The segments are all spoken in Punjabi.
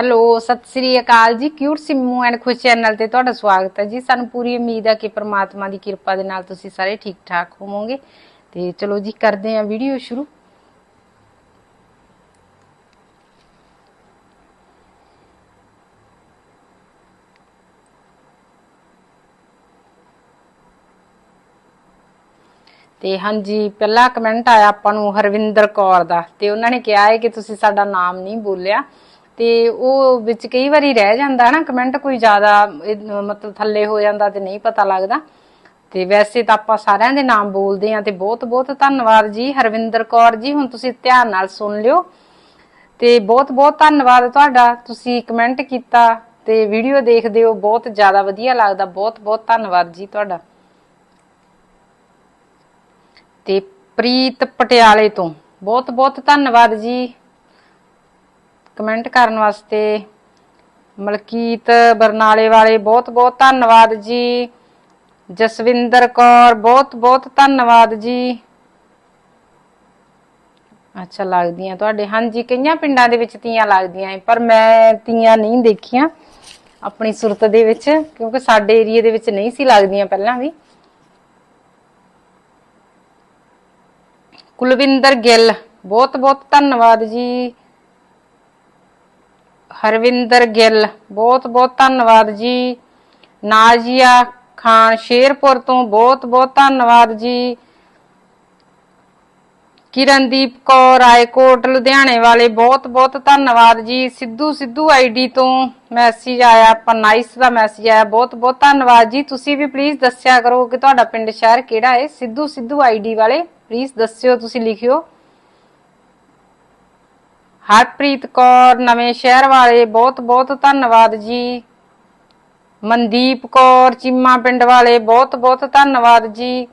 ਹੈਲੋ, ਸਤਿ ਸ੍ਰੀ ਅਕਾਲ ਜੀ। Cute Simmu and Khush channel ਤੇ ਤੁਹਾਡਾ ਸਵਾਗਤ ਹੈ ਜੀ। ਸਾਨੂੰ ਪੂਰੀ ਉਮੀਦ ਹੈ ਕਿ ਪ੍ਰਮਾਤਮਾ ਦੀ ਕਿਰਪਾ ਦੇ ਨਾਲ ਤੁਸੀਂ ਸਾਰੇ ਠੀਕ ਠਾਕ ਹੋਵੋਗੇ। ਤੇ ਚਲੋ ਜੀ, ਕਰਦੇ ਹਾਂ ਵੀਡੀਓ ਸ਼ੁਰੂ। ਤੇ ਹਾਂਜੀ, ਪਹਿਲਾ ਕਮੈਂਟ ਆਇਆ ਆਪਾਂ ਨੂੰ ਹਰਵਿੰਦਰ ਕੌਰ ਦਾ। ਤੇ ਉਹਨਾਂ ਨੇ ਕਿਹਾ ਹੈ ਕਿ ਤੁਸੀਂ ਸਾਡਾ ਨਾਮ ਨਹੀਂ ਬੋਲਿਆ। ਤੇ ਉਹ ਵਿੱਚ ਕਈ ਵਾਰੀ ਰਹਿ ਜਾਂਦਾ ਨਾ ਕਮੈਂਟ ਕੋਈ ਜ਼ਿਆਦਾ ਮਤਲਬ ਥੱਲੇ ਹੋ ਜਾਂਦਾ ਤੇ ਨਹੀਂ ਪਤਾ ਲੱਗਦਾ। ਤੇ ਵੈਸੇ ਤਾਂ ਆਪਾਂ ਸਾਰਿਆਂ ਦੇ ਨਾਮ ਬੋਲਦੇ ਆਂ ਤੇ ਬਹੁਤ ਬਹੁਤ ਧੰਨਵਾਦ ਜੀ। ਹਰਵਿੰਦਰ ਕੌਰ ਜੀ, ਹੁਣ ਤੁਸੀਂ ਧਿਆਨ ਨਾਲ ਸੁਣ ਲਿਓ। ਤੇ ਬਹੁਤ ਬਹੁਤ ਧੰਨਵਾਦ ਤੁਹਾਡਾ। ਤੁਸੀਂ ਕਮੈਂਟ ਕੀਤਾ ਤੇ ਵੀਡੀਓ ਦੇਖਦੇ ਹੋ, ਬਹੁਤ ਜ਼ਿਆਦਾ ਵਧੀਆ ਲੱਗਦਾ। ਬਹੁਤ ਬਹੁਤ ਧੰਨਵਾਦ ਜੀ ਤੁਹਾਡਾ। ਤੇ ਪ੍ਰੀਤ ਪਟਿਆਲੇ ਤੋਂ ਬਹੁਤ ਬਹੁਤ ਧੰਨਵਾਦ ਜੀ। ਕਮੈਂਟ ਕਰਨ ਵਾਸਤੇ ਮਲਕੀਤ ਬਰਨਾਲੇ ਵਾਲੇ ਬਹੁਤ ਬਹੁਤ ਧੰਨਵਾਦ ਜੀ। ਜਸਵਿੰਦਰ ਕੌਰ, ਬਹੁਤ ਬਹੁਤ ਧੰਨਵਾਦ ਜੀ। ਅੱਛਾ, ਲੱਗਦੀਆਂ ਤੁਹਾਡੇ। ਹਾਂਜੀ, ਕਈਆਂ ਪਿੰਡਾਂ ਦੇ ਵਿੱਚ ਤੀਆਂ ਲੱਗਦੀਆਂ ਪਰ ਮੈਂ ਤੀਆਂ ਨਹੀਂ ਦੇਖੀਆਂ ਆਪਣੀ ਸੁਰਤ ਦੇ ਵਿੱਚ, ਕਿਉਂਕਿ ਸਾਡੇ ਏਰੀਆ ਦੇ ਵਿੱਚ ਨਹੀਂ ਸੀ ਲੱਗਦੀਆਂ ਪਹਿਲਾਂ ਵੀ। ਕੁਲਵਿੰਦਰ ਗਿੱਲ, ਬਹੁਤ ਬਹੁਤ ਧੰਨਵਾਦ ਜੀ। ਹਰਵਿੰਦਰ ਗਿੱਲ, ਬਹੁਤ ਬਹੁਤ ਧੰਨਵਾਦ ਜੀ। ਨਾਜੀਆ ਖਾਨ ਸ਼ੇਰਪੁਰ ਤੋਂ ਬਹੁਤ ਬਹੁਤ ਧੰਨਵਾਦ ਜੀ। ਕਿਰਨਦੀਪ ਕੌਰ, ਰਾਏਕੋਟ, ਲੁਧਿਆਣੇ ਵਾਲੇ ਬਹੁਤ ਬਹੁਤ ਧੰਨਵਾਦ ਜੀ। ਸਿੱਧੂ ਸਿੱਧੂ ਆਈਡੀ ਤੋਂ ਮੈਸੇਜ ਆਇਆ, ਆਪਾਂ ਨਾਈਸ ਦਾ ਮੈਸੇਜ ਆਇਆ, ਬਹੁਤ ਬਹੁਤ ਧੰਨਵਾਦ ਜੀ। ਤੁਸੀਂ ਵੀ ਪਲੀਜ਼ ਦੱਸਿਆ ਕਰੋ ਕਿ ਤੁਹਾਡਾ ਪਿੰਡ ਸ਼ਹਿਰ ਕਿਹੜਾ ਹੈ। ਸਿੱਧੂ ਸਿੱਧੂ ਆਈਡੀ ਵਾਲੇ ਪਲੀਜ਼ ਦੱਸਿਓ, ਤੁਸੀਂ ਲਿਖਿਓ। ਹਰਪ੍ਰੀਤ ਕੌਰ, ਨਵੇਂ ਸ਼ਹਿਰ ਵਾਲੇ, ਬਹੁਤ ਬਹੁਤ ਧੰਨਵਾਦ ਜੀ। ਮਨਦੀਪ ਕੌਰ, ਚੀਮਾ ਪਿੰਡ ਵਾਲੇ, ਬਹੁਤ ਬਹੁਤ ਧੰਨਵਾਦ ਜੀ।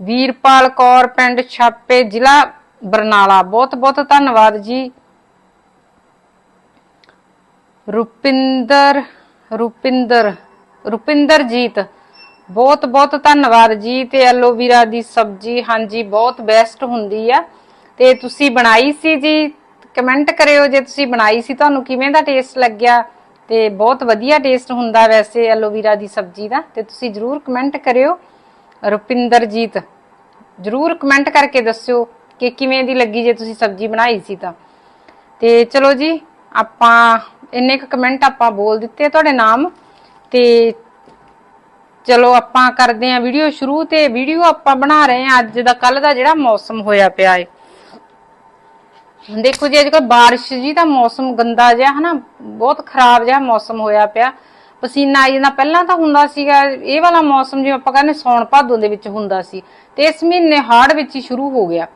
ਵੀਰਪਾਲ ਕੌਰ, ਪਿੰਡ ਛਾਪੇ, ਜ਼ਿਲ੍ਹਾ ਬਰਨਾਲਾ, ਬਹੁਤ ਬਹੁਤ ਧੰਨਵਾਦ ਜੀ। ਰੁਪਿੰਦਰ ਰੁਪਿੰਦਰ, ਰੁਪਿੰਦਰਜੀਤ, ਬਹੁਤ ਬਹੁਤ ਧੰਨਵਾਦ ਜੀ। ਤੇ ਐਲੋਵੀਰਾ ਦੀ ਸਬਜ਼ੀ, ਹਾਂਜੀ, ਬਹੁਤ ਬੈਸਟ ਹੁੰਦੀ ਆ। ਤੇ ਤੁਸੀਂ ਬਣਾਈ ਸੀ ਜੀ। ਕਮੈਂਟ ਕਰਿਓ ਜੇ ਤੁਸੀਂ ਬਣਾਈ ਸੀ, ਤੁਹਾਨੂੰ ਕਿਵੇਂ ਦਾ ਟੇਸਟ ਲੱਗਿਆ? ਤੇ ਬਹੁਤ ਵਧੀਆ ਟੇਸਟ ਹੁੰਦਾ ਵੈਸੇ ਐਲੋਵੀਰਾ ਦੀ ਸਬਜ਼ੀ ਦਾ, ਤੇ ਤੁਸੀਂ ਜਰੂਰ ਕਮੈਂਟ ਕਰਿਓ। ਰੁਪਿੰਦਰਜੀਤ, ਜਰੂਰ ਕਮੈਂਟ ਕਰਕੇ ਦੱਸਿਓ ਕਿ ਕਿਵੇਂ ਦੀ ਲੱਗੀ ਜੇ ਤੁਸੀਂ ਸਬਜ਼ੀ ਬਣਾਈ ਸੀ ਤਾਂ। ਤੇ ਚਲੋ ਜੀ, ਆਪਾਂ ਇੰਨੇ ਕੁ ਕਮੈਂਟ ਆਪਾਂ ਬੋਲ ਦਿੱਤੇ ਤੁਹਾਡੇ ਨਾਮ, ਤੇ ਚਲੋ ਆਪਾਂ ਕਰਦੇ ਆਂ ਵੀਡੀਓ ਸ਼ੁਰੂ, ਤੇ ਵੀਡੀਓ ਆਪਾਂ ਬਣਾ ਰਹੇ ਆਂ ਅੱਜ ਦਾ ਕੱਲ ਦਾ ਜਿਹੜਾ ਮੌਸਮ ਹੋਇਆ ਪਿਆ ਏ। ਦੇਖੋ ਜੀ ਅੱਜ ਕੱਲ ਬਾਰਿਸ਼ ਜੀ ਦਾ ਮੌਸਮ ਗੰਦਾ ਜਿਹਾ, ਹਨਾ? ਬਹੁਤ ਖਰਾਬ ਜਿਹਾ ਮੌਸਮ ਹੋਇਆ ਪਿਆ। ਪਸੀਨਾ ਆਈ ਜਾਂਦਾ। ਪਹਿਲਾਂ ਤਾਂ ਹੁੰਦਾ ਸੀਗਾ, ਇਹ ਵਾਲਾ ਮੌਸਮ ਜਿਵੇਂ ਆਪਾਂ ਕਹਿੰਦੇ ਸੌਣ ਭਾਦੋਂ ਦੇ ਵਿੱਚ ਹੁੰਦਾ ਸੀ। ਤੇ ਇਸ ਮਹੀਨੇ ਹਾੜ ਵਿੱਚ ਹੀ ਸ਼ੁਰੂ ਹੋ ਗਿਆ।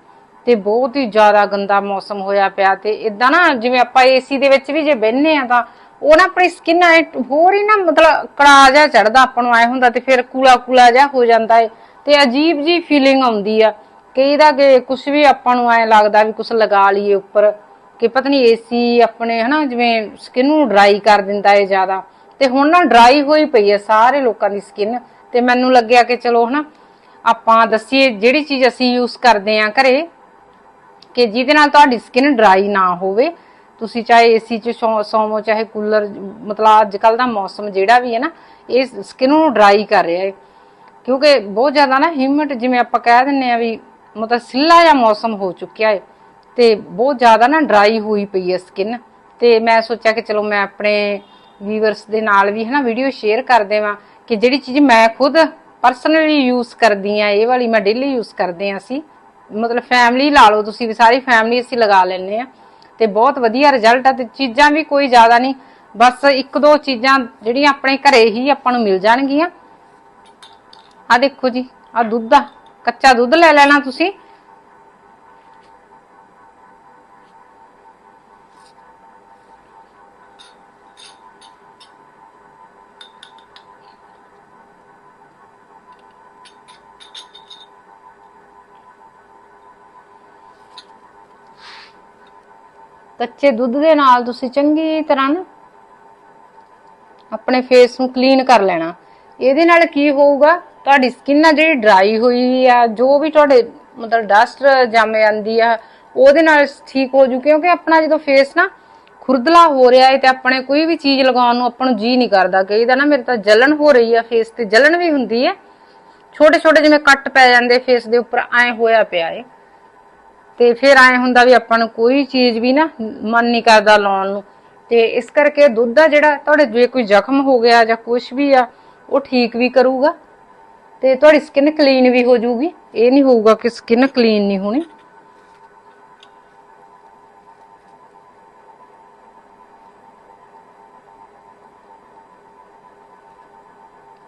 ਤੇ ਬਹੁਤ ਹੀ ਜ਼ਿਆਦਾ ਗੰਦਾ ਮੌਸਮ ਹੋਇਆ ਪਿਆ। ਤੇ ਇਦਾਂ ਨਾ, ਜਿਵੇਂ ਆਪਾਂ ਏਸੀ ਦੇ ਵਿੱਚ ਵੀ ਜੇ ਬਹਿੰਨੇ ਆ ਤਾਂ ਉਹ ਨਾ ਆਪਣੀ ਸਕਿਨ ਐ ਹੋਰ ਹੀ ਨਾ ਮਤਲਬ ਕੜਾ ਜਿਹਾ ਚੜਦਾ ਆਪਾਂ ਨੂੰ ਐ ਹੁੰਦਾ ਤੇ ਫਿਰ ਕੂਲਾ ਕੂਲਾ ਜਿਹਾ ਹੋ ਜਾਂਦਾ ਏ। ਤੇ ਅਜੀਬ ਜੀ ਫੀਲਿੰਗ ਆਉਂਦੀ ਆ। ਕਈ ਦਾ ਕਿ ਕੁਝ ਵੀ ਆਪਾਂ ਨੂੰ ਐ ਲੱਗਦਾ ਵੀ ਕੁਝ ਲਗਾ ਲਈਏ ਉੱਪਰ, ਕਿ ਪਤਾ ਨਹੀਂ ਏਸੀ ਆਪਣੇ ਹਨਾ ਜਿਵੇਂ ਸਕਿਨ ਨੂੰ ਡਰਾਈ ਕਰ ਦਿੰਦਾ ਏ ਜ਼ਿਆਦਾ। ਤੇ ਹੁਣ ਨਾ ਡਰਾਈ ਹੋਈ ਪਈ ਹੈ ਸਾਰੇ ਲੋਕਾਂ ਦੀ ਸਕਿਨ ਤੇ ਮੈਨੂੰ ਲੱਗਿਆ ਕਿ ਚਲੋ ਹਨਾ, ਆਪਾਂ ਦੱਸੀਏ ਜਿਹੜੀ ਚੀਜ਼ ਅਸੀਂ ਯੂਜ਼ ਕਰਦੇ ਆਂ ਘਰੇ, ਕਿ ਜਿਹਦੇ ਨਾਲ ਤੁਹਾਡੀ ਸਕਿਨ ਡਰਾਈ ਨਾ ਹੋਵੇ। ਤੁਸੀਂ ਚਾਹੇ ਏਸੀ 'ਚ ਸੌ- ਸੌਵੋ, ਚਾਹੇ ਕੂਲਰ ਮਤਲਬ ਅੱਜ ਕੱਲ ਦਾ ਮੌਸਮ ਜਿਹੜਾ ਵੀ ਹੈ ਨਾ, ਇਹ ਸਕਿਨ ਨੂੰ ਡਰਾਈ ਕਰ ਰਿਹਾ ਹੈ ਕਿਉਂਕਿ ਬਹੁਤ ਜ਼ਿਆਦਾ ਨਾ ਹਿਊਮਿਡ ਜਿਵੇਂ ਆਪਾਂ ਕਹਿ ਦਿੰਨੇ ਆ ਵੀ ਮਤਲਬ ਸਿੱਲਾ ਜਿਹਾ ਮੌਸਮ ਹੋ ਚੁੱਕਿਆ ਹੈ ਤੇ ਬਹੁਤ ਜ਼ਿਆਦਾ ਨਾ ਡਰਾਈ ਹੋਈ ਪਈ ਹੈ ਸਕਿਨ ਤੇ ਮੈਂ ਸੋਚਿਆ ਕਿ ਚਲੋ ਮੈਂ ਆਪਣੇ ਵੀਵਰਸ ਦੇ ਨਾਲ ਵੀ ਹਨਾ ਵੀਡੀਓ ਸ਼ੇਅਰ ਕਰ ਦੇਵਾਂ ਕਿ ਜਿਹੜੀ ਚੀਜ਼ ਮੈਂ ਖੁਦ ਪਰਸਨਲੀ ਯੂਜ਼ ਕਰਦੀ ਆ, ਇਹ ਵਾਲੀ ਮੈਂ ਡੇਲੀ ਯੂਜ਼ ਕਰਦੇ ਆ ਅਸੀਂ। ਮਤਲਬ ਫੈਮਿਲੀ ਲਾ ਲਓ ਤੁਸੀਂ ਵੀ, ਸਾਰੀ ਫੈਮਿਲੀ ਅਸੀਂ ਲਗਾ ਲੈਨੇ ਆ। ਤੇ ਬਹੁਤ ਵਧੀਆ ਰਿਜ਼ਲਟ ਆ ਤੇ ਚੀਜ਼ਾਂ ਵੀ ਕੋਈ ਜ਼ਿਆਦਾ ਨਹੀਂ, ਬਸ ਇੱਕ ਦੋ ਚੀਜ਼ਾਂ ਜਿਹੜੀਆਂ ਆਪਣੇ ਘਰੇ ਹੀ ਆਪਾਂ ਨੂੰ ਮਿਲ ਜਾਣਗੀਆਂ। ਆ ਦੇਖੋ ਜੀ ਆ ਦੁੱਧ ਆ। ਕੱਚਾ ਦੁੱਧ ਲੈ ਲੈਣਾ ਤੁਸੀਂ। ਕੱਚੇ ਦੁੱਧ ਦੇ ਨਾਲ ਤੁਸੀਂ ਚੰਗੀ ਤਰ੍ਹਾਂ ਨਾ ਆਪਣੇ ਫੇਸ ਨੂੰ ਕਲੀਨ ਕਰ ਲੈਣਾ। ਇਹਦੇ ਨਾਲ ਕੀ ਹੋਊਗਾ? ਤੁਹਾਡੀ ਸਕਿਨ ਆ ਜਿਹੜੀ ਡਰਾਈ ਹੋਈ ਆ, ਜੋ ਵੀ ਤੁਹਾਡੇ ਮਤਲਬ ਡਸਟ ਜੰਮ ਜਾਂਦੀ ਆ, ਉਹਦੇ ਨਾਲ ਠੀਕ ਹੋ ਜੂ, ਕਿਉਂਕਿ ਆਪਣਾ ਜਦੋਂ ਫੇਸ ਨਾ ਖੁਰਦਲਾ ਹੋ ਰਿਹਾ ਹੈ ਤੇ ਆਪਣੇ ਕੋਈ ਵੀ ਚੀਜ਼ ਲਗਾਉਣ ਨੂੰ ਆਪਾਂ ਨੂੰ ਜੀ ਨਹੀਂ ਕਰਦਾ। ਕਹੀਦਾ ਨਾ ਮੇਰੇ ਤਾਂ ਜਲਨ ਹੋ ਰਹੀ ਆ ਫੇਸ ਤੇ ਜਲਨ ਵੀ ਹੁੰਦੀ ਹੈ ਛੋਟੇ ਛੋਟੇ ਜਿਵੇਂ ਕੱਟ ਪੈ ਜਾਂਦੇ ਫੇਸ ਦੇ ਉੱਪਰ, ਐ ਹੋਇਆ ਪਿਆ ਏ। ਤੇ ਫਿਰ ਐ ਹੁੰਦਾ ਵੀ ਆਪਾਂ ਨੂੰ ਕੋਈ ਚੀਜ਼ ਵੀ ਨਾ ਮਨ ਨਹੀਂ ਕਰਦਾ ਲਾਉਣ ਨੂੰ। ਤੇ ਇਸ ਕਰਕੇ ਦੁੱਧ ਦਾ ਜਿਹੜਾ ਤੁਹਾਡੇ ਜੇ ਕੋਈ ਜ਼ਖਮ ਹੋ ਗਿਆ ਜਾਂ ਕੁਝ ਵੀ ਆ, ਉਹ ਠੀਕ ਵੀ ਕਰੂਗਾ। ਤੇ ਤੁਹਾਡੀ ਸਕਿਨ ਕਲੀਨ ਵੀ ਹੋ ਜਾਊਗੀ। ਇਹ ਨਹੀਂ ਹੋਊਗਾ ਕਿ ਸਕਿਨ ਕਲੀਨ ਨਹੀਂ ਹੋਣੀ।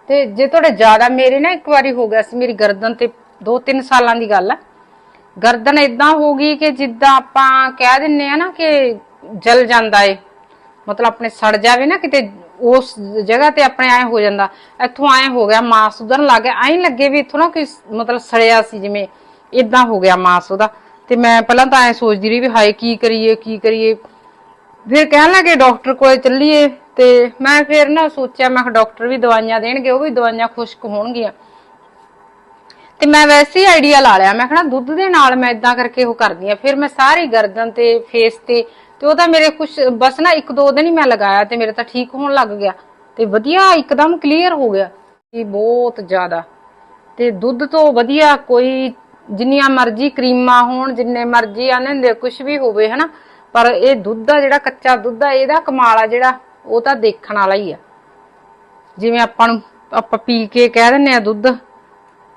ਤੇ ਜੇ ਤੁਹਾਡੇ ਜ਼ਿਆਦਾ ਮੇਰੇ ਨਾ ਇੱਕ ਵਾਰੀ ਹੋ ਗਿਆ ਸੀ, ਮੇਰੀ ਗਰਦਨ ਤੇ 2-3 ਸਾਲਾਂ ਦੀ ਗੱਲ ਆ। ਗਰਦਨ ਇਦਾਂ ਹੋ ਗਈ ਕਿ ਜਿੱਦਾਂ ਆਪਾਂ ਕਹਿ ਦਿੰਨੇ ਆ ਨਾ ਕਿ ਜਲ ਜਾਂਦਾ ਏ। ਮਤਲਬ ਆਪਣੇ ਸੜ ਜਾਵੇ ਨਾ ਕਿਤੇ ਉਸ ਜਗ੍ਹਾ ਤੇ ਆਪਣੇ ਐ ਹੋ ਜਾਂਦਾ। ਇੱਥੋਂ ਐ ਹੋ ਗਿਆ ਮਾਸ ਉਧਰ ਲੱਗ ਗਿਆ। ਐਂ ਲੱਗੇ ਵੀ ਇੱਥੋਂ ਨਾ ਕੋਈ ਮਤਲਬ ਸੜਿਆ ਸੀ ਜਿਵੇਂ ਇਦਾਂ ਹੋ ਗਿਆ ਮਾਸ ਉਹਦਾ ਤੇ ਮੈਂ ਪਹਿਲਾਂ ਤਾਂ ਐ ਸੋਚਦੀ ਰਹੀ ਵੀ ਹਾਏ ਕੀ ਕਰੀਏ ਕੀ ਕਰੀਏ। ਫਿਰ ਕਹਿਣ ਲੱਗੇ ਡਾਕਟਰ ਕੋਲ ਚੱਲੀਏ ਤੇ ਮੈਂ ਫਿਰ ਨਾ ਸੋਚਿਆ, ਮੈਂ ਕਿਹਾ ਡਾਕਟਰ ਵੀ ਦਵਾਈਆਂ ਦੇਣਗੇ, ਉਹ ਵੀ ਦਵਾਈਆਂ ਖੁਸ਼ਕ ਹੋਣਗੀਆਂ। ਤੇ ਮੈਂ ਵੈਸੇ ਹੀ ਆਈਡੀਆ ਲਾ ਲਿਆ, ਮੈਂ ਕਿਹਾ ਦੁੱਧ ਦੇ ਨਾਲ ਮੈਂ ਇਦਾਂ ਕਰਕੇ ਉਹ ਕਰਦੀ ਆ ਫਿਰ ਮੈਂ ਸਾਰੀ ਗਰਦਨ ਤੇ ਫੇਸ ਤੇ ਤੇ ਉਹ ਤਾਂ ਮੇਰੇ ਕੁਝ ਬਸ ਨਾ ਇੱਕ ਦੋ ਦਿਨ ਹੀ ਮੈਂ ਲਗਾਇਆ ਤੇ ਮੇਰੇ ਤਾਂ ਠੀਕ ਹੋਣ ਲੱਗ ਗਿਆ। ਤੇ ਵਧੀਆ, ਇੱਕਦਮ ਕਲੀਅਰ ਹੋ ਗਿਆ ਇਹ ਬਹੁਤ ਜ਼ਿਆਦਾ। ਤੇ ਦੁੱਧ ਤੋਂ ਵਧੀਆ ਕੋਈ ਜਿੰਨੀਆਂ ਮਰਜ਼ੀ ਕਰੀਮਾਂ ਹੋਣ, ਜਿੰਨੇ ਮਰਜ਼ੀ ਆਨੇ ਹੁੰਦੇ ਕੁਝ ਵੀ ਹੋਵੇ, ਹਨਾ। ਪਰ ਇਹ ਦੁੱਧ ਆ ਜਿਹੜਾ ਕੱਚਾ ਦੁੱਧ ਆ, ਇਹਦਾ ਕਮਾਲ ਆ ਜਿਹੜਾ, ਉਹ ਤਾਂ ਦੇਖਣ ਵਾਲਾ ਹੀ ਆ। ਜਿਵੇਂ ਆਪਾਂ ਨੂੰ, ਆਪਾਂ ਪੀ ਕੇ ਕਹਿ ਦਿੰਨੇ ਆ ਦੁੱਧ,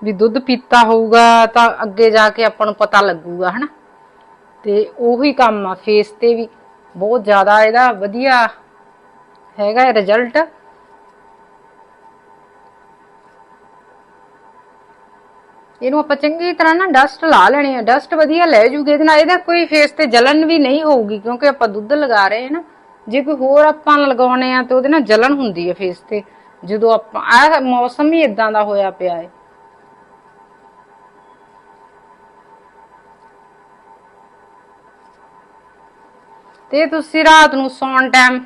ਵੀ ਦੁੱਧ ਪੀਤਾ ਹੋਊਗਾ ਤਾਂ ਅੱਗੇ ਜਾ ਕੇ ਆਪਾਂ ਨੂੰ ਪਤਾ ਲੱਗੂਗਾ, ਹਨਾ। ਤੇ ਉਹੀ ਕੰਮ ਆ ਫੇਸ ਤੇ ਵੀ। ਬਹੁਤ ਜ਼ਿਆਦਾ ਇਹਦਾ ਵਧੀਆ ਹੈਗਾ ਰਿਜ਼ਲਟ ਇਹਨੂੰ ਆਪਾਂ ਚੰਗੀ ਤਰ੍ਹਾਂ ਨਾ ਡਸਟ ਲਾ ਲੈਣੀ ਆ। ਡਸਟ ਵਧੀਆ ਲੈ ਜੂਗੇ, ਇਹਦੇ ਨਾਲ ਇਹਦਾ ਕੋਈ ਫੇਸ ਤੇ ਜਲਨ ਵੀ ਨਹੀਂ ਹੋਊਗੀ, ਕਿਉਂਕਿ ਆਪਾਂ ਦੁੱਧ ਲਗਾ ਰਹੇ ਹਾਂ ਨਾ। ਜੇ ਕੋਈ ਹੋਰ ਆਪਾਂ ਲਗਾਉਣੇ ਆ ਤੇ ਉਹਦੇ ਨਾਲ ਜਲਨ ਹੁੰਦੀ ਹੈ ਫੇਸ ਤੇ। ਜਦੋਂ ਆਪਾਂ ਆ ਮੌਸਮ ਹੀ ਇਦਾਂ ਦਾ ਹੋਇਆ ਪਿਆ ਹੈ ਤੇ ਤੁਸੀਂ ਰਾਤ ਨੂੰ ਸੌਣ ਟਾਈਮ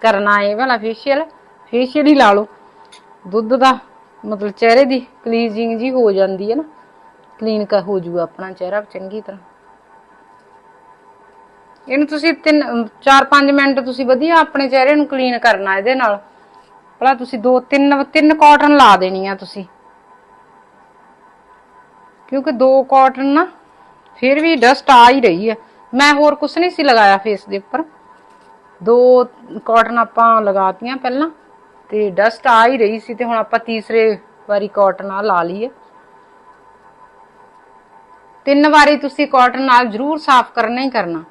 ਕਰਨਾ ਹੈ ਵਾਲਾ ਫੇਸ਼ੀਅਲ ਫੇਸ਼ੀਅਲ ਹੀ ਲਾ ਲਓ। ਦੁੱਧ ਦਾ ਮਤਲਬ ਚਿਹਰੇ ਦੀ ਕਲੀਜ਼ਿੰਗ ਜੀ ਹੋ ਜਾਂਦੀ ਹੈ ਨਾ ਕਲੀਨ ਕਰ ਹੋ ਜੂਗਾ ਆਪਣਾ ਚਿਹਰਾ ਚੰਗੀ ਤਰ੍ਹਾਂ। ਇਹਨੂੰ ਤੁਸੀਂ 3 4-5 ਮਿੰਟ ਤੁਸੀਂ ਵਧੀਆ ਆਪਣੇ ਚਿਹਰੇ ਨੂੰ ਕਲੀਨ ਕਰਨਾ ਇਹਦੇ ਨਾਲ। ਭਲਾ ਤੁਸੀਂ 2 3 ਤਿੰਨ ਕਾਟਨ ਲਾ ਦੇਣੀ ਆ ਤੁਸੀਂ। ਕਿਉਂਕਿ ਦੋ ਕਾਟਨ ਨਾ, ਫਿਰ ਵੀ ਡਸਟ ਆ ਹੀ ਰਹੀ ਹੈ ਮੈਂ ਹੋਰ ਕੁਝ ਨਹੀਂ ਸੀ ਲਗਾਇਆ ਫੇਸ ਦੇ ਉੱਪਰ। ਦੋ ਕਾਟਨ ਆਪਾਂ ਲਗਾਤੀਆਂ ਪਹਿਲਾਂ ਤੇ ਡਸਟ ਆ ਹੀ ਰਹੀ ਸੀ ਤੇ ਹੁਣ ਆਪਾਂ ਤੀਸਰੇ ਵਾਰੀ ਕਾਟਨ ਆ ਲਾ ਲਈਏ। ਤਿੰਨ ਵਾਰੀ ਤੁਸੀਂ ਕਾਟਨ ਨਾਲ ਜ਼ਰੂਰ ਸਾਫ਼ ਕਰਨਾ ਹੀ ਕਰਨਾ।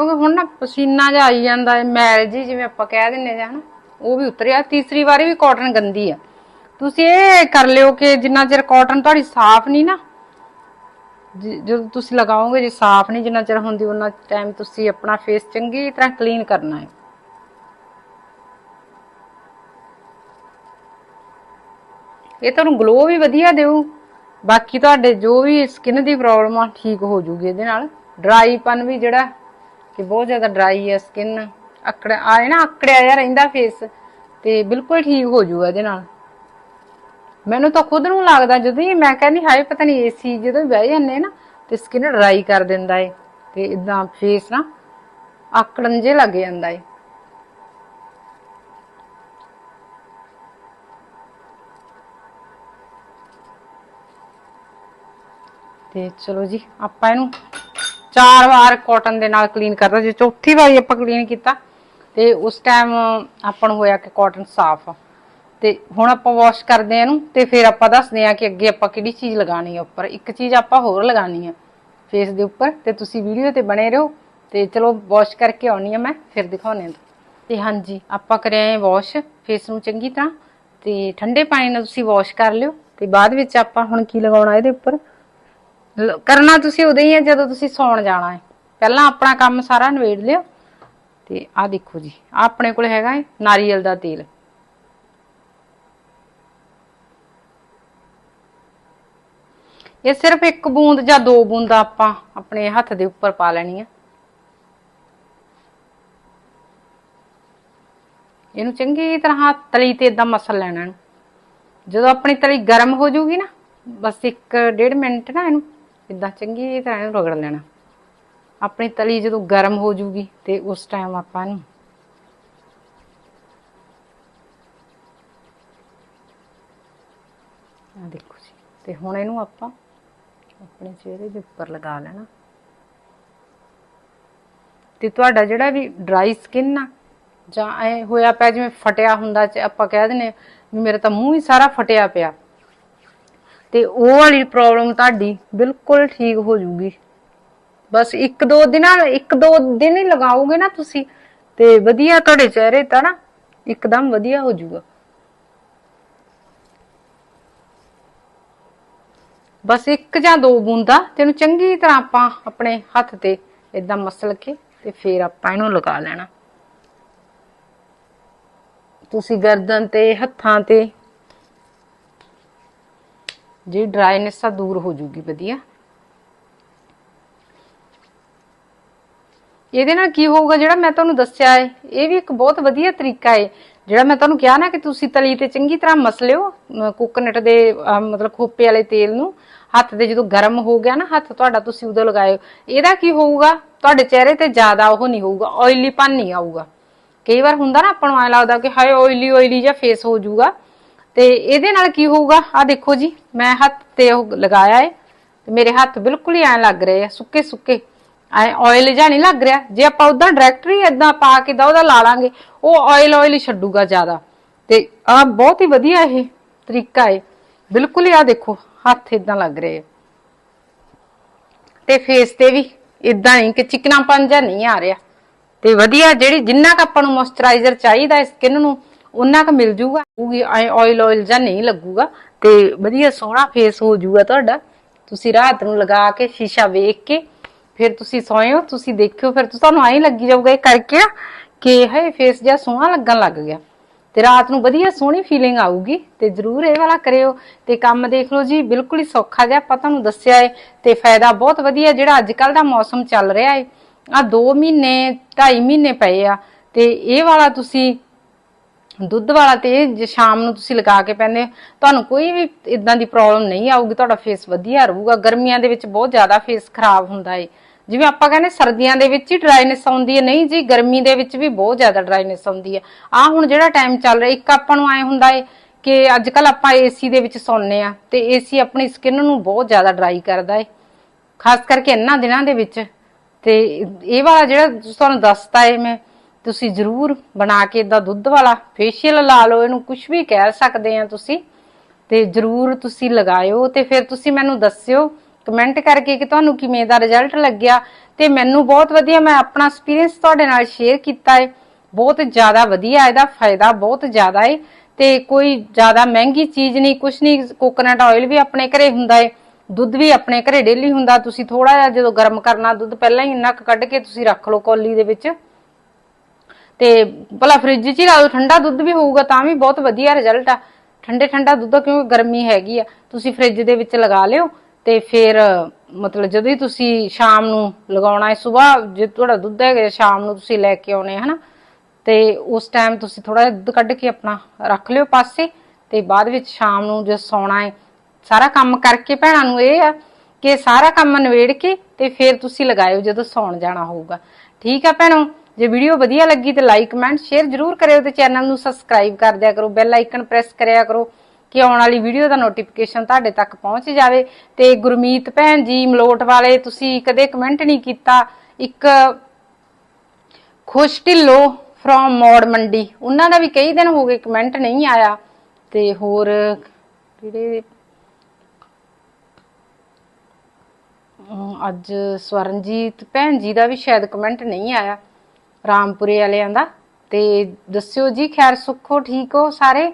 ਕਿਉਂਕਿ ਹੁਣ ਨਾ ਪਸੀਨਾ ਜਿਹਾ ਆਈ ਜਾਂਦਾ ਹੈ, ਮੈਲ ਜੀ ਜਿਵੇਂ ਆਪਾਂ ਕਹਿ ਦਿੰਨੇ ਜਾਂ ਹਨਾ, ਉਹ ਵੀ ਉਤਰਿਆ। ਤੀਸਰੀ ਵਾਰੀ ਵੀ ਕਾਟਨ ਗੰਦੀ ਆ। ਤੁਸੀਂ ਇਹ ਕਰ ਲਿਓ ਕਿ ਜਿੰਨਾ ਚਿਰ ਕਾਟਨ ਤੁਹਾਡੀ ਸਾਫ਼ ਨਹੀਂ ਨਾ ਜਦੋਂ ਤੁਸੀਂ ਲਗਾਓਗੇ, ਜੇ ਸਾਫ਼ ਨਹੀਂ ਜਿੰਨਾ ਚਿਰ ਹੁੰਦੀ ਉਹਨਾਂ ਟਾਈਮ ਤੁਸੀਂ ਆਪਣਾ ਫੇਸ ਚੰਗੀ ਤਰ੍ਹਾਂ ਕਲੀਨ ਕਰਨਾ ਹੈ। ਇਹ ਤੁਹਾਨੂੰ ਗਲੋ ਵੀ ਵਧੀਆ ਦੇਊ। ਬਾਕੀ ਤੁਹਾਡੇ ਜੋ ਵੀ ਸਕਿਨ ਦੀ ਪ੍ਰੋਬਲਮ ਆ, ਠੀਕ ਹੋ ਜੂਗੀ ਇਹਦੇ ਨਾਲ। ਡਰਾਈਪਨ ਵੀ ਜਿਹੜਾ ਕਿ ਬਹੁਤ ਜ਼ਿਆਦਾ ਡਰਾਈ ਹੈ ਸਕਿਨ ਅਕੜ ਆਏ ਨਾ ਅਕੜਿਆ ਜਿਹਾ ਰਹਿੰਦਾ ਫੇਸ ਤੇ ਬਿਲਕੁਲ ਠੀਕ ਹੋ ਜੂਗਾ ਇਹਦੇ ਨਾਲ। ਮੈਨੂੰ ਤਾਂ ਖੁਦ ਨੂੰ ਲੱਗਦਾ ਜਦੋਂ ਹੀ ਮੈਂ ਕਹਿੰਦੀ, ਹਾਏ ਪਤਾ ਨਹੀਂ ਏਸੀ ਜਦੋਂ ਬਹਿ ਜਾਂਦੇ ਨਾ, ਤੇ ਸਕਿਨ ਡਰਾਈ ਕਰ ਦਿੰਦਾ ਏ, ਤੇ ਇਦਾਂ ਫੇਸ ਨਾ ਆਕੜਨ ਜੇ ਲੱਗ ਜਾਂਦਾ ਏ। ਤੇ ਚਲੋ ਜੀ, ਆਪਾਂ ਇਹਨੂੰ ਚਾਰ ਵਾਰ ਕਾਟਨ ਦੇ ਨਾਲ ਕਲੀਨ ਕਰਦਾ। ਜੇ ਚੌਥੀ ਵਾਰੀ ਆਪਾਂ ਕਲੀਨ ਕੀਤਾ, ਤੇ ਉਸ ਟਾਈਮ ਆਪਾਂ ਨੂੰ ਹੋਇਆ ਕਿ ਕਾਟਨ ਸਾਫ਼। ਆ ਤੇ ਹੁਣ ਆਪਾਂ ਵਾਸ਼ ਕਰਦੇ ਆ ਇਹਨੂੰ, ਤੇ ਫਿਰ ਆਪਾਂ ਦੱਸਦੇ ਆ ਕਿ ਅੱਗੇ ਆਪਾਂ ਕਿਹੜੀ ਚੀਜ਼ ਲਗਾਣੀ ਆ ਉੱਪਰ। ਇੱਕ ਚੀਜ਼ ਆਪਾਂ ਹੋਰ ਲਗਾਣੀ ਆ ਫੇਸ ਦੇ ਉੱਪਰ, ਤੇ ਤੁਸੀਂ ਵੀਡੀਓ ਤੇ ਬਣੇ ਰਹੋ। ਤੇ ਚਲੋ ਵਾਸ਼ ਕਰਕੇ ਆਉਣੀ ਆ ਮੈਂ, ਫਿਰ ਦਿਖਾਉਣੇ ਆ ਤੇ ਹਾਂਜੀ, ਆਪਾਂ ਕਰਿਆ ਵਾਸ਼ ਫੇਸ ਨੂੰ ਚੰਗੀ ਤਰ੍ਹਾਂ। ਤੇ ਠੰਡੇ ਪਾਣੀ ਨਾਲ ਤੁਸੀਂ ਵਾਸ਼ ਕਰ ਲਿਓ। ਤੇ ਬਾਅਦ ਵਿੱਚ ਆਪਾਂ ਹੁਣ ਕੀ ਲਗਾਉਣਾ ਇਹਦੇ ਉੱਪਰ? ਲ- ਕਰਨਾ ਤੁਸੀਂ ਉਦੋਂ ਹੀ ਹੈ ਜਦੋਂ ਤੁਸੀਂ ਸੌਣ ਜਾਣਾ ਹੈ। ਪਹਿਲਾਂ ਆਪਣਾ ਕੰਮ ਸਾਰਾ ਨਵੇੜ ਲਿਓ ਤੇ ਆਹ ਦੇਖੋ ਜੀ, ਆਹ ਆਪਣੇ ਕੋਲ ਹੈਗਾ ਹੈ ਨਾਰੀਅਲ ਦਾ ਤੇਲ। ਇਹ ਸਿਰਫ ਇੱਕ ਬੂੰਦ ਜਾਂ ਦੋ ਬੂੰਦਾਂ ਆਪਾਂ ਆਪਣੇ ਹੱਥ ਦੇ ਉੱਪਰ ਪਾ ਲੈਣੀ ਆ ਇਹਨੂੰ ਚੰਗੀ ਤਰ੍ਹਾਂ ਤਲੀ ਤੇ ਇਦਾਂ ਮਸਲ ਲੈਣਾ ਇਹਨੂੰ। ਜਦੋਂ ਆਪਣੀ ਤਲੀ ਗਰਮ ਹੋ ਜਾਊਗੀ ਨਾ, ਬਸ ਇੱਕ ਡੇਢ ਮਿੰਟ ਨਾ ਇਹਨੂੰ ਇਦਾਂ ਚੰਗੀ ਤਰ੍ਹਾਂ ਇਹਨੂੰ ਰਗੜ ਲੈਣਾ। ਆਪਣੀ ਤਲੀ ਜਦੋਂ ਗਰਮ ਹੋ ਜਾਊਗੀ ਤੇ ਉਸ ਟਾਈਮ ਆਪਾਂ ਇਹਨੂੰ ਆ ਦੇਖੋ ਜੀ, ਤੇ ਹੁਣ ਇਹਨੂੰ ਆਪਾਂ ਆਪਣੇ ਚਿਹਰੇ ਦੇ ਉੱਪਰ ਲਗਾ ਲੈਣਾ। ਤੇ ਤੁਹਾਡਾ ਜਿਹੜਾ ਵੀ ਡਰਾਈ ਸਕਿਨ ਆ, ਜਾਂ ਐ ਹੋਇਆ ਪਿਆ ਜਿਵੇਂ ਫਟਿਆ ਹੁੰਦਾ ਚ ਆਪਾਂ ਕਹਿ ਦਿੰਨੇ ਆ ਵੀ ਮੇਰਾ ਤਾਂ ਮੂੰਹ ਹੀ ਸਾਰਾ ਫਟਿਆ ਪਿਆ। ਤੇ ਉਹ ਵਾਲੀ ਪ੍ਰੋਬਲਮ ਤੁਹਾਡੀ ਬਿਲਕੁਲ ਠੀਕ ਹੋ ਜੂਗੀ। ਬਸ ਇੱਕ ਦੋ ਦਿਨਾਂ, ਇੱਕ ਦੋ ਦਿਨ ਹੀ ਲਗਾਓਗੇ ਨਾ ਤੁਸੀਂ, ਤੇ ਵਧੀਆ ਤੁਹਾਡੇ ਚਿਹਰੇ ਤਾਂ ਨਾ ਇੱਕਦਮ ਵਧੀਆ ਹੋ ਜਾਊਗਾ ਬਸ ਇੱਕ ਜਾਂ ਦੋ ਬੂੰਦਾਂ ਤੇ ਇਹਨੂੰ ਚੰਗੀ ਤਰ੍ਹਾਂ ਆਪਾਂ ਆਪਣੇ ਹੱਥ ਤੇ ਇਦਾਂ ਮਸਲ ਕੇ ਤੇ ਫੇਰ ਆਪਾਂ ਇਹਨੂੰ ਲਗਾ ਲੈਣਾ। ਤੁਸੀਂ ਗਰਦਨ ਤੇ, ਹੱਥਾਂ ਤੇ ਜੀ ਡਰਾਈਨੈਸ ਆ ਦੂਰ ਹੋ ਜੂਗੀ, ਵਧੀਆ। ਇਹਦੇ ਨਾਲ ਕੀ ਹੋਊਗਾ, ਜਿਹੜਾ ਮੈਂ ਤੁਹਾਨੂੰ ਦੱਸਿਆ ਹੈ ਇਹ ਵੀ ਇੱਕ ਬਹੁਤ ਵਧੀਆ ਤਰੀਕਾ ਹੈ ਜਿਹੜਾ ਮੈਂ ਤੁਹਾਨੂੰ ਕਿਹਾ ਨਾ ਕਿ ਤੁਸੀਂ ਤਲੀ ਤੇ ਚੰਗੀ ਤਰ੍ਹਾਂ ਮਸਲਿਓ ਕੋਕੋਨਟ ਦੇ ਮਤਲਬ ਖੋਪੇ ਵਾਲੇ ਤੇਲ ਨੂੰ, ਹੱਥ ਦੇ ਜਦੋਂ ਗਰਮ ਹੋ ਗਿਆ ਨਾ, ਹੱਥ ਤੁਹਾਡਾ ਤੁਸੀਂ ਉਦੋਂ ਲਗਾਇਓ। ਇਹਦਾ ਕੀ ਹੋਊਗਾ, ਤੁਹਾਡੇ ਚਿਹਰੇ ਤੇ ਜ਼ਿਆਦਾ ਉਹ ਨਹੀਂ ਹੋਊਗਾ ਆਇਲੀ ਪਨ ਨਹੀਂ ਆਊਗਾ। ਕਈ ਵਾਰ ਹੁੰਦਾ ਨਾ, ਆਪਾਂ ਨੂੰ ਐ ਲੱਗਦਾ ਕਿ ਹਾਏ ਆਇਲੀ ਆਇਲੀ ਜਿਹਾ ਫੇਸ ਹੋ ਜਾਊਗਾ ਤੇ ਇਹਦੇ ਨਾਲ ਕੀ ਹੋਊਗਾ? ਆ ਦੇਖੋ ਜੀ, ਮੈਂ ਹੱਥ ਤੇ ਉਹ ਲਗਾਇਆ ਹੈ ਤੇ ਮੇਰੇ ਹੱਥ ਬਿਲਕੁਲ ਹੀ ਐ ਲੱਗ ਰਹੇ ਆ, ਸੁੱਕੇ ਸੁੱਕੇ। ਐ ਆਇਲ ਜਿਹਾ ਨਹੀਂ ਲੱਗ ਰਿਹਾ। ਜੇ ਆਪਾਂ ਉਦਾਂ ਡਾਇਰੈਕਟਰੀ ਇਦਾਂ ਪਾ ਕੇ ਦਾ ਉਹਦਾ ਲਾ ਲਾਂਗੇ, ਉਹ ਆਇਲ ਆਇਲ ਹੀ ਛੱਡੂਗਾ ਜ਼ਿਆਦਾ। ਤੇ ਆ ਬਹੁਤ ਹੀ ਵਧੀਆ ਇਹ ਤਰੀਕਾ ਹੈ ਬਿਲਕੁਲ ਹੀ ਆ ਦੇਖੋ, ਹੱਥ ਇਦਾਂ ਲੱਗ ਰਹੇ ਆ। ਤੇ ਫੇਸ ਤੇ ਵੀ ਇਦਾਂ ਹੀ ਕਿ ਚਿਕਨਾਪਨ ਜਿਹਾ ਨਹੀਂ ਆ ਰਿਹਾ। ਤੇ ਵਧੀਆ ਜਿਹੜੀ ਜਿੰਨਾ ਕ ਆਪਾਂ ਨੂੰ ਮੋਇਸਚਰਾਈਜ਼ਰ ਚਾਹੀਦਾ ਸਕਿਨ ਨੂੰ ਉਹਨਾਂ ਕ ਮਿਲ ਜੂਗਾ। ਉਹਗੀ ਆਇਲ ਆਇਲ ਜਾਂ ਨਹੀਂ ਲੱਗੂਗਾ। ਤੇ ਵਧੀਆ ਸੋਹਣਾ ਫੇਸ ਹੋ ਜੂਗਾ ਤੁਹਾਡਾ। ਤੁਸੀਂ ਰਾਤ ਨੂੰ ਲਗਾ ਕੇ ਸ਼ੀਸ਼ਾ ਵੇਖ ਕੇ ਫਿਰ ਤੁਸੀਂ ਸੋਇਓ ਤੁਸੀਂ ਦੇਖਿਓ, ਫਿਰ ਤੁਹਾਨੂੰ ਐਂ ਲੱਗੀ ਜਾਊਗਾ ਇਹ ਕਰਕੇ ਕਿ ਹੈ ਫੇਸ ਜਿਹਾ ਸੋਹਣਾ ਲੱਗਣ ਲੱਗ ਗਿਆ। ਤੇ ਰਾਤ ਨੂੰ ਵਧੀਆ ਸੋਹਣੀ ਫੀਲਿੰਗ ਆਊਗੀ। ਤੇ ਜਰੂਰ ਇਹ ਵਾਲਾ ਕਰਿਓ। ਤੇ ਕੰਮ ਦੇਖ ਲਓ ਜੀ, ਬਿਲਕੁਲ ਹੀ ਸੌਖਾ ਜਿਹਾ ਆਪਾਂ ਤੁਹਾਨੂੰ ਦੱਸਿਆ ਏ। ਤੇ ਫਾਇਦਾ ਬਹੁਤ ਵਧੀਆ ਜਿਹੜਾ ਅੱਜ ਕੱਲ ਦਾ ਮੌਸਮ ਚੱਲ ਰਿਹਾ ਏ। ਆ 2 ਮਹੀਨੇ 2.5 ਮਹੀਨੇ ਪਏ ਆ। ਤੇ ਇਹ ਵਾਲਾ ਤੁਸੀਂ ਦੁੱਧ ਵਾਲਾ ਤੇ ਜੇ ਸ਼ਾਮ ਨੂੰ ਤੁਸੀਂ ਲਗਾ ਕੇ ਪੈਂਦੇ ਹੋ, ਤੁਹਾਨੂੰ ਕੋਈ ਵੀ ਇਦਾਂ ਦੀ ਪ੍ਰੋਬਲਮ ਨਹੀਂ ਆਊਗੀ ਤੁਹਾਡਾ ਫੇਸ ਵਧੀਆ ਰਹੂਗਾ। ਗਰਮੀਆਂ ਦੇ ਵਿੱਚ ਬਹੁਤ ਜ਼ਿਆਦਾ ਫੇਸ ਖਰਾਬ ਹੁੰਦਾ ਏ। ਜਿਵੇਂ ਆਪਾਂ ਕਹਿੰਦੇ ਸਰਦੀਆਂ ਦੇ ਵਿੱਚ ਹੀ ਡਰਾਈਨੈਸ ਆਉਂਦੀ ਹੈ ਨਹੀਂ ਜੀ ਗਰਮੀ ਦੇ ਵਿੱਚ ਵੀ ਬਹੁਤ ਜ਼ਿਆਦਾ ਡਰਾਈਨੈਸ ਆਉਂਦੀ ਹੈ ਆ ਹੁਣ ਜਿਹੜਾ ਟਾਈਮ ਚੱਲ ਰਿਹਾ ਇੱਕ ਆਪਾਂ ਨੂੰ ਐ ਹੁੰਦਾ ਏ ਕਿ ਅੱਜ ਕੱਲ ਆਪਾਂ ਏਸੀ ਦੇ ਵਿੱਚ ਸੌਂਦੇ ਆ ਤੇ ਏਸੀ ਆਪਣੀ ਸਕਿਨ ਨੂੰ ਬਹੁਤ ਜ਼ਿਆਦਾ ਡਰਾਈ ਕਰਦਾ ਏ। ਖਾਸ ਕਰਕੇ ਇਹਨਾਂ ਦਿਨਾਂ ਦੇ ਵਿੱਚ ਤੇ ਇਹ ਵਾਲਾ ਜਿਹੜਾ ਤੁਹਾਨੂੰ ਦੱਸਤਾ ਏ ਮੈਂ ਤੁਸੀਂ ਜ਼ਰੂਰ ਬਣਾ ਕੇ ਇਦਾਂ ਦੁੱਧ ਵਾਲਾ ਫੇਸ਼ੀਅਲ ਲਾ ਲਓ, ਇਹਨੂੰ ਕੁਝ ਵੀ ਕਹਿ ਸਕਦੇ ਆ ਤੁਸੀਂ। ਤੇ ਜ਼ਰੂਰ ਤੁਸੀਂ ਲਗਾਇਓ ਤੇ ਫਿਰ ਤੁਸੀਂ ਮੈਨੂੰ ਦੱਸਿਓ ਕਮੈਂਟ ਕਰਕੇ ਕਿ ਤੁਹਾਨੂੰ ਕਿਵੇਂ ਦਾ ਰਿਜ਼ਲਟ ਲੱਗਿਆ। ਤੇ ਮੈਨੂੰ ਬਹੁਤ ਵਧੀਆ ਮੈਂ ਆਪਣਾ ਐਕਸਪੀਰੀਅੰਸ ਤੁਹਾਡੇ ਨਾਲ ਸ਼ੇਅਰ ਕੀਤਾ ਹੈ ਬਹੁਤ ਜ਼ਿਆਦਾ ਵਧੀਆ ਇਹਦਾ ਫਾਇਦਾ ਬਹੁਤ ਜ਼ਿਆਦਾ ਹੈ ਤੇ ਕੋਈ ਜ਼ਿਆਦਾ ਮਹਿੰਗੀ ਚੀਜ਼ ਨਹੀਂ, ਕੁਛ ਨਹੀਂ ਕੋਕੋਨਟ ਆਇਲ ਵੀ ਆਪਣੇ ਘਰੇ ਹੁੰਦਾ ਹੈ ਦੁੱਧ ਵੀ ਆਪਣੇ ਘਰੇ ਡੇਲੀ ਹੁੰਦਾ, ਤੁਸੀਂ ਥੋੜਾ ਜਿਹਾ ਜਦੋਂ ਗਰਮ ਕਰਨਾ ਦੁੱਧ, ਪਹਿਲਾਂ ਹੀ ਇੰਨਾ ਕੁ ਕੱਢ ਕੇ ਤੁਸੀਂ ਰੱਖ ਲਓ ਕੌਲੀ ਦੇ ਵਿੱਚ। ਤੇ ਭਲਾ ਫ੍ਰਿਜ 'ਚ ਹੀ ਲਾ ਲਓ ਠੰਡਾ ਦੁੱਧ ਵੀ ਹੋਊਗਾ ਤਾਂ ਵੀ ਬਹੁਤ ਵਧੀਆ ਰਿਜ਼ਲਟ ਆ। ਠੰਡੇ ਠੰਡਾ ਦੁੱਧ ਆ, ਕਿਉਂਕਿ ਗਰਮੀ ਹੈਗੀ ਆ? ਤੁਸੀਂ ਫ੍ਰਿਜ ਦੇ ਵਿੱਚ ਲਗਾ ਲਿਓ ਤੇ ਫਿਰ ਮਤਲਬ ਜਦੋਂ ਹੀ ਤੁਸੀਂ ਸ਼ਾਮ ਨੂੰ ਲਗਾਉਣਾ ਹੈ ਸਵੇਰ ਜੇ ਤੁਹਾਡਾ ਦੁੱਧ ਹੈਗਾ ਸ਼ਾਮ ਨੂੰ ਤੁਸੀਂ ਲੈ ਕੇ ਆਉਣੇ ਹਨਾ? ਤੇ ਉਸ ਟਾਈਮ ਤੁਸੀਂ ਥੋੜਾ ਜਿਹਾ ਦੁੱਧ ਕੱਢ ਕੇ ਆਪਣਾ ਰੱਖ ਲਿਓ ਪਾਸੇ ਤੇ ਬਾਅਦ ਵਿੱਚ ਸ਼ਾਮ ਨੂੰ ਜੇ ਸੌਣਾ ਹੈ ਸਾਰਾ ਕੰਮ ਕਰਕੇ ਭੈਣਾਂ ਨੂੰ ਇਹ ਆ ਕਿ ਸਾਰਾ ਕੰਮ ਨਿਬੇੜ ਕੇ ਤੇ ਫਿਰ ਤੁਸੀਂ ਲਗਾਇਓ ਜਦੋਂ ਸੌਣ ਜਾਣਾ ਹੋਊਗਾ। ਠੀਕ ਆ ਭੈਣੋ? ਜੇ ਵੀਡੀਓ ਵਧੀਆ ਲੱਗੀ ਤੇ ਲਾਈਕ ਕਮੈਂਟ ਸ਼ੇਅਰ ਜਰੂਰ ਕਰਿਓ ਤੇ ਚੈਨਲ ਨੂੰ ਸਬਸਕ੍ਰਾਈਬ ਕਰ ਦਿਆ ਕਰੋ ਬੈਲ ਆਈਕਨ ਪ੍ਰੈਸ ਕਰਿਆ ਕਰੋ ਕਿ ਆਉਣ ਵਾਲੀ ਵੀਡੀਓ ਦਾ ਨੋਟੀਫਿਕੇਸ਼ਨ ਤੁਹਾਡੇ ਤੱਕ ਪਹੁੰਚ ਜਾਵੇ। ਤੇ ਗੁਰਮੀਤ ਭੈਣ ਜੀ, ਮਲੋਟ ਵਾਲੇ, ਤੁਸੀਂ ਕਦੇ ਕਮੈਂਟ ਨਹੀਂ ਕੀਤਾ। ਇੱਕ ਖੁਸ਼ ਢਿੱਲੋ ਫਰੋਮ ਮੋੜ ਮੰਡੀ। ਉਹਨਾਂ ਦਾ ਵੀ ਕਈ ਦਿਨ ਹੋ ਗਏ ਕਮੈਂਟ ਨਹੀਂ ਆਇਆ। ਤੇ ਹੋਰ ਕਿਹੜੇ? ਅੱਜ ਸਵਰਨਜੀਤ ਭੈਣ ਜੀ ਦਾ ਵੀ ਸ਼ਾਇਦ ਕਮੈਂਟ ਨਹੀਂ ਆਇਆ। ਰਾਮਪੁਰੇ ਵਾਲਿਆਂ ਦਾ। ਤੇ ਦੱਸਿਓ ਜੀ, ਖੈਰ ਸੁੱਖੋ, ਠੀਕ ਹੋ ਸਾਰੇ?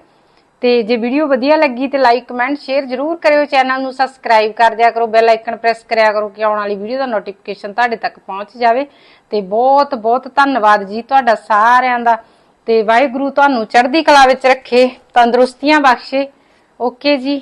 ਤੇ ਜੇ ਵੀਡੀਓ ਵਧੀਆ ਲੱਗੀ ਤੇ ਲਾਈਕ ਕਮੈਂਟ ਸ਼ੇਅਰ ਜਰੂਰ ਕਰਿਓ ਚੈਨਲ ਨੂੰ ਸਬਸਕ੍ਰਾਈਬ ਕਰ ਦਿਆ ਕਰੋ ਬੈਲ ਆਈਕਨ ਪ੍ਰੈਸ ਕਰਿਆ ਕਰੋ ਕਿ ਆਉਣ ਵਾਲੀ ਵੀਡੀਓ ਦਾ ਨੋਟੀਫਿਕੇਸ਼ਨ ਤੁਹਾਡੇ ਤੱਕ ਪਹੁੰਚ ਜਾਵੇ। ਤੇ ਬਹੁਤ ਬਹੁਤ ਧੰਨਵਾਦ ਜੀ ਤੁਹਾਡਾ ਸਾਰਿਆਂ ਦਾ। ਤੇ ਵਾਹਿਗੁਰੂ ਤੁਹਾਨੂੰ ਚੜ੍ਹਦੀ ਕਲਾ ਵਿੱਚ ਰੱਖੇ, ਤੰਦਰੁਸਤੀਆਂ ਬਖਸ਼ੇ। ਓਕੇ ਜੀ।